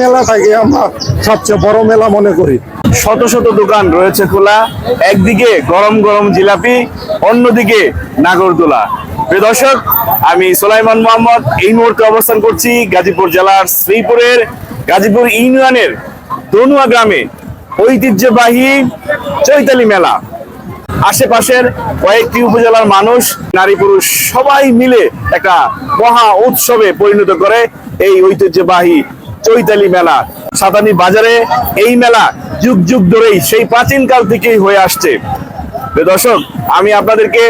মেলাটাকে আমরা সবচেয়ে বড় মেলা মনে করি। শত শত দোকান রয়েছে খোলা, একদিকে গরম গরম জিলাপি, অন্যদিকে নাগরদোলা। প্রিয় দর্শক, আমি সোলাইমান মোহাম্মদ, এই মুহূর্তে অবস্থান করছি গাজীপুর জেলার শ্রীপুরের গাজীপুর ইউনিয়নের দনুয়া গ্রামে ঐতিহ্যবাহী চৈতালি মেলা। আশেপাশের কয়েকটি উপজেলার মানুষ, নারী পুরুষ সবাই মিলে একটা মহা উৎসবে পরিণত করে এই ঐতিহ্যবাহী চৈতালি মেলা। সাতানি বাজারে এই মেলা যুগ যুগ ধরেই সেই প্রাচীন কাল থেকেই হয়ে আসছে। দর্শক, আমি আপনাদেরকে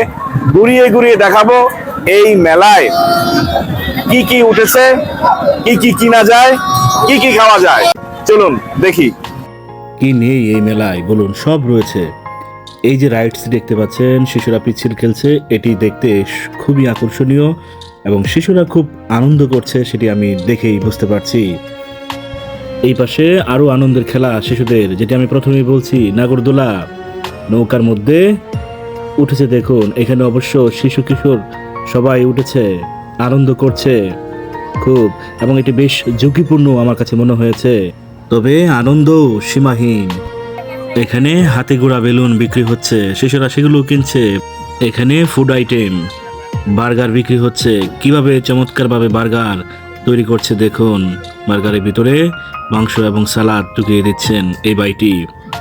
ঘুরিয়ে ঘুরিয়ে দেখাবো এই মেলায় কি কি উঠেছে, কি কি কিনা যায়, কি কি খাওয়া যায়। চলুন দেখি। কি নেই এই মেলায়? বলুন, সব রয়েছে। এই যে রাইডস দেখতে পাচ্ছেন, শিশুরা পিচ্ছিল খেলছে। এটি দেখতে খুবই আকর্ষণীয় এবং শিশুরা খুব আনন্দ করছে, সেটি আমি দেখেই বুঝতে পারছি। এই পাশে আরও আনন্দের খেলা শিশুদের, যেটি আমি প্রথমেই বলছি, নাগরদোলা। নৌকার মধ্যে উঠেছে দেখুন, এখানে অবশ্য শিশু কিশোর সবাই উঠেছে, আনন্দ করছে, খুব, এবং এটি বেশ ঝুঁকিপূর্ণ আমার কাছে মনে হয়েছে। তবে আনন্দ সীমাহীন। এখানে হাতে গোড়া বেলুন বিক্রি হচ্ছে, শিশুরা সেগুলো কিনছে। এখানে ফুড আইটেম বার্গার বিক্রি হচ্ছে। কীভাবে চমৎকারভাবে বার্গার তৈরি করছে, দেখুন। বার্গারের ভিতরে মাংস এবং সালাদ ঢুকিয়ে দিচ্ছেন এই বাইটি।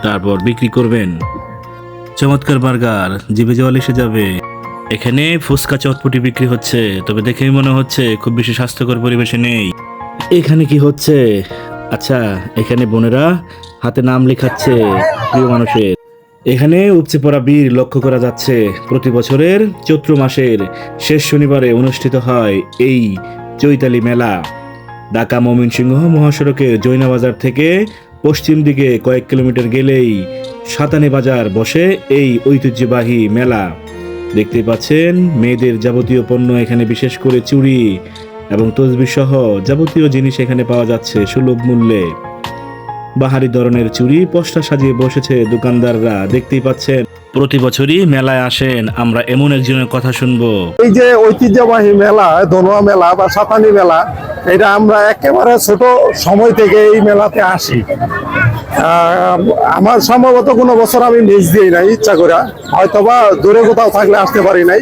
তারপর বিক্রি করবেন। চমৎকার বার্গার, জিভে জল এসে যাবে। এখানে ফুচকা চটপটি বিক্রি হচ্ছে, তবে দেখেই মনে হচ্ছে খুব বেশি স্বাস্থ্যকর পরিবেশে নেই। এখানে কি হচ্ছে? আচ্ছা এখানে বোনেরা হাতে নাম লেখাচ্ছে, প্রিয় মানুষের। এখানে উপচে পড়া বীর লক্ষ্য করা যাচ্ছে, প্রতি বছরের চৈত্র মাসের শেষ শনিবারে অনুষ্ঠিত হয় এই চৈতালি মেলা। ঢাকা ময়মনসিংহ মহাসড়কের জৈনাবাজার থেকে পশ্চিম দিকে কয়েক কিলোমিটার গেলেই সাতানি বাজার বসে এই ঐতিহ্যবাহী মেলা। দেখতে পাচ্ছেন, মেয়েদের যাবতীয় পণ্য এখানে বিশেষ করে চুড়ি এবং তসবি সহ যাবতীয় জিনিস এখানে পাওয়া যাচ্ছে সুলভ মূল্যে। বাহারি ধরনের চুড়ি পশটা সাজিয়ে বসেছে দোকানদাররা। দেখতেই পাচ্ছেন প্রতি বছরই মেলায় আসেন। আমরা এমন একজনের কথা শুনব। এই যে ঐতিহ্যবাহী মেলা, ধনুয়া মেলা বা সাতানি মেলা, এটা আমরা একেবারে ছোট সময় থেকে এই মেলাতে আসি। আমার সম্ভবত কোনো বছর আমি মিস দিই নাই, ইচ্ছা করে। হয়তোবা দূরে কোথাও থাকলে আসতে পারি নাই।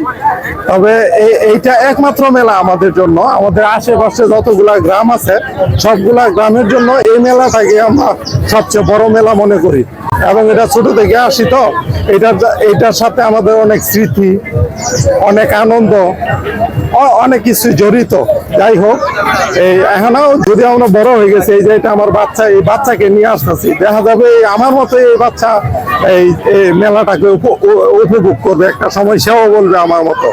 তবে এই- এইটা একমাত্র মেলা আমাদের জন্য। আমাদের আশেপাশে যতগুলা গ্রাম আছে, সবগুলা গ্রামের জন্য এই মেলাটাকে আমরা সবচেয়ে বড় মেলা মনে করি। এবং এটা ছোট থেকে আসি তো, এটার এটার সাথে আমাদের অনেক স্মৃতি, অনেক আনন্দ অনেক কিছু জড়িত। যাই হোক, এই, এখনও যদি আমরা বড় হয়ে গেছে, এই যে এটা আমার বাচ্চা, এই বাচ্চাকে নিয়ে আসতেছি, দেখা যাবে আমার মতো এই বাচ্চা এই মেলাটাকে উপ- উপভোগ করবে, একটা সময় সেও বলবে আমার মতো।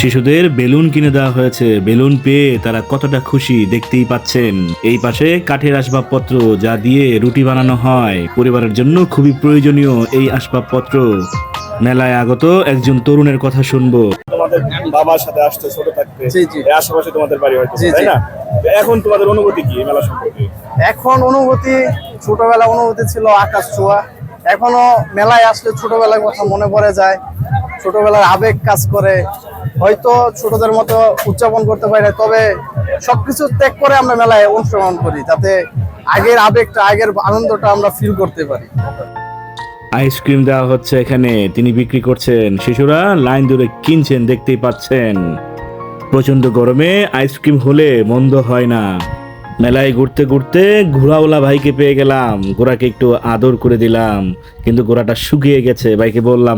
শিশুদের বেলুন কিনে দেওয়া হয়েছে। বেলুন পেয়ে তারা কতটা খুশি দেখতেই পাচ্ছেন। এই পাশে কাঠের আসবাবপত্র যা দিয়ে রুটি বানানো হয়। পরিবারের জন্য খুবই প্রয়োজনীয় এই আসবাবপত্র। মেলায় আগত একজন তরুণের কথা শুনব। তোমাদের বাবার সাথে আসতে ছোট থাকতে। আশেপাশে তোমাদের বাড়ি হয়তো তাই না? এখন তোমাদের অনুভূতি কি মেলা সম্পর্কে? এখন অনুভূতি ছোটবেলা অনুভূতি ছিল আকাশ ছোঁয়া। এখনও মেলায় আসলে ছোটবেলার কথা মনে পড়ে যায়। ছোটবেলার আবেগ কাজ করে। হয়তো ছোটদের মতো উদযাপন করতে পারি না, তবে সবকিছু ত্যাগ করে আমরা মেলায় অংশগ্রহণ করি, যাতে আগের আবেগটা, আগের আনন্দটা আমরা ফিল করতে পারি। আইসক্রিম দেওয়া হচ্ছে এখানে, তিনি বিক্রি করছেন। শিশুরা লাইন ধরে কিনছেন, দেখতেই পাচ্ছেন। প্রচণ্ড গরমে আইসক্রিম হলে মন্দ হয় না। মেলায় ঘুরতে ঘুরতে ঘোড়াওয়ালা ভাইকে পেয়ে গেলাম। ঘোড়াকে একটু আদর করে দিলাম, কিন্তু ঘোড়াটা শুকিয়ে গেছে। ভাইকে বললাম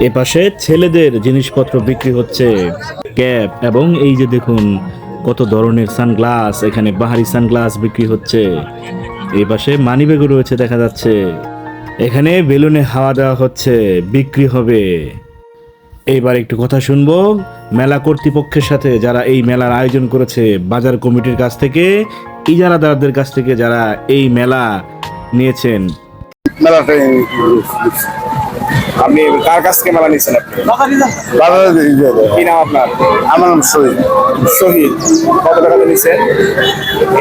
এ পাশে ছেলেদের জিনিসপত্র বিক্রি হচ্ছে। ক্যাপ এবং এই যে দেখুন, কত ধরনের সানগ্লাস, এখানে বাহারি সানগ্লাস বিক্রি হচ্ছে। এই পাশে মানিব্যাগও রয়েছে দেখা যাচ্ছে। এখানে বেলুনে হাওয়া দেওয়া হচ্ছে, বিক্রি হবে। এইবার একটু কথা শুনব মেলা কর্তৃপক্ষের সাথে যারা এই মেলার আয়োজন করেছে, বাজার কমিটির কাছ থেকে, ইজারাদারদের কাছ থেকে যারা এই মেলা নিয়েছেন। আপনি কার কাছ থেকে মেলা নিচ্ছেন আপনি? কি নাম আপনার? আমার নাম শহীদ। শহীদ। কত টাকাতে নিচ্ছেন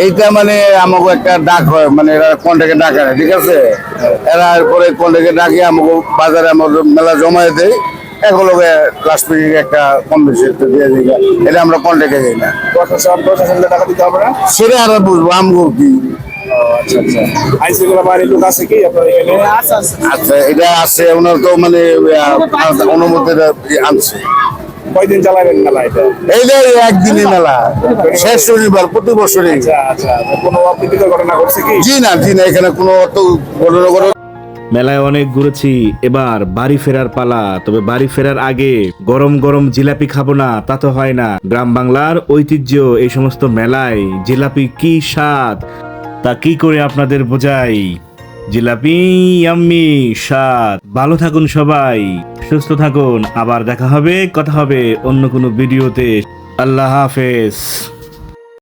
এইটা মানে আমাকে একটা ডাক হয় মানে এরা কন্ট্যাক্টে ডাকা হয়, ঠিক আছে? এরা পরে কন্ট্যাক্টে ডাকি আমাকে বাজারে আমার মেলা জমায়ে দেয়। এগুলোকে লাস্ট মিনিট একটা কম বেশি দিয়ে দিই। এটা আমরা কন্ট্যাক্টে দিই না। না? সেটা আর বুঝব আমগো কি? আচ্ছা আচ্ছা। আইন শৃঙ্খলা বাহিনীর লোক আছে কি? আপনার এখানে? এটা আছে ওনার তো মানে আহ, আনছে। কয়দিন চালাবেন মেলা এটা? এই যে একদিনই মেলা। শেষ শনিবার প্রতি বছরই। কোনো অপ্রীতিকর ঘটনা ঘটছে কি? জি না জি না এখানে কোনো অত ঘটনা ঘটনা মেলায় অনেক ঘুরেছি। এবার বাড়ি ফেরার পালা। তবে বাড়ি ফেরার আগে গরম গরম জিলাপি খাব না তা তো হয় না। গ্রাম বাংলার ঐতিহ্য এই সমস্ত মেলায় জিলাপি কি স্বাদ? তা কি করে আপনাদের বোঝাই? জিলাপি আম্মি স্বাদ। ভালো থাকুন সবাই, সুস্থ থাকুন। আবার দেখা হবে, কথা হবে অন্য কোনো ভিডিওতে। আল্লাহ হাফেজ।